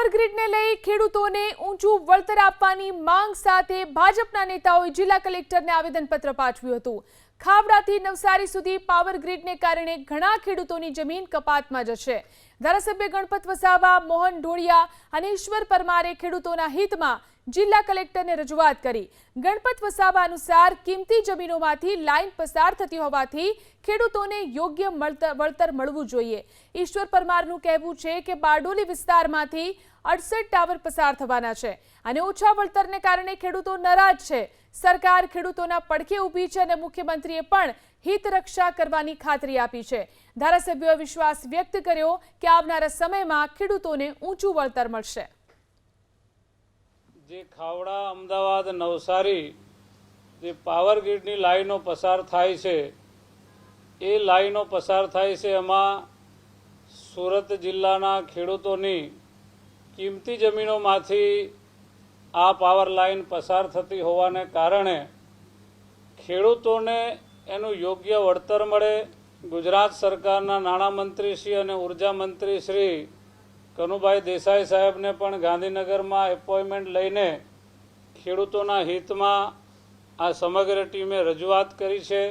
Power ગ્રીડને લઈ ખેડૂતોને ઊંચું વળતર આપવાની માંગ સાથે ભાજપના નેતાઓએ જિલ્લા કલેક્ટરને આવેદનપત્ર પાઠવ્યું હતું. ખાવડાથી નવસારી સુધી પાવર ગ્રીડને કારણે ઘણા ખેડૂતોની જમીન કપાતમાં જશે. ધારાસભ્ય ગણપત વસાવા, મોહન ઢોળિયા અને ઈશ્વર પરમારે ખેડૂતોના હિતમાં જિલ્લા કલેક્ટરને રજૂઆત કરી. ગણપત વસાવા અનુસાર કિંમતી જમીનોમાંથી લાઇન પસાર થતી હોવાથી ખેડૂતોને યોગ્ય વળતર મળવું જોઈએ. ઈશ્વર પરમારનું કહેવું છે કે બારડોલી વિસ્તારમાંથી અડસઠ ટાવર પસાર થવાના છે અને ઓછા વળતરને કારણે ખેડૂતો નારાજ છે. સરકાર ખેડૂતોના પડખે ઊભી છે અને મુખ્યમંત્રીએ પણ હિત રક્ષા કરવાની ખાતરી આપી છે. ધારાસભ્યોએ વિશ્વાસ વ્યક્ત કર્યો કે આવનારા સમયમાં ખેડૂતોને ઊંચું વળતર મળશે. જે ખાવડા, અમદાવાદ, નવસારી જે પાવર ગ્રીડની લાઈનો પસાર થાય છે, એ લાઈનો પસાર થાય છે એમાં સુરત જિલ્લાના ખેડૂતોની કિંમતી જમીનોમાંથી આ પાવર લાઈન પસાર થતી હોવાને કારણે ખેડૂતોને એનું યોગ્ય વળતર મળે. ગુજરાત સરકારના નાણામંત્રી શ્રી અને ઊર્જા મંત્રી શ્રી કનુભાઈ દેસાઈ સાહેબને પણ ગાંધીનગરમાં એપોઇન્ટમેન્ટ લઈને ખેડૂતોના હિતમાં આ સમગ્ર ટીમે રજૂઆત કરી છે.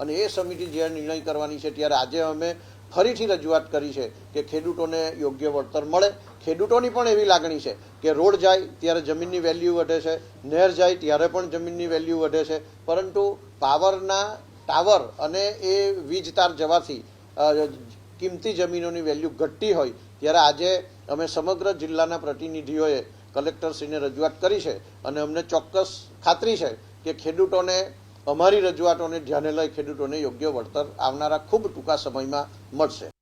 અને એ સમિતિ જ્યારે નિર્ણય કરવાની છે ત્યારે આજે અમે ફરીથી રજૂઆત કરી છે કે ખેડૂતોને યોગ્ય વળતર મળે. ખેડૂતોની પણ એવી લાગણી છે કે રોડ જાય ત્યારે જમીનની વેલ્યુ વધે છે, નહેર જાય ત્યારે પણ જમીનની વેલ્યુ વધે છે. પરંતુ પાવરના ટાવર અને એ વીજ તાર જવાથી કિંમતી જમીનોની વેલ્યુ ઘટતી હોય, ત્યારે આજે અમે સમગ્ર જિલ્લાના પ્રતિનિધિઓએ, કલેક્ટરશ્રીને રજૂઆત કરી છે અને અમને ચોક્કસ ખાતરી છે કે ખેડૂતોને, અમારી રજૂઆતોને ધ્યાને લઈ ખેડૂતોને યોગ્ય વળતર આવનારા ખૂબ ટૂંકા સમયમાં મળશે.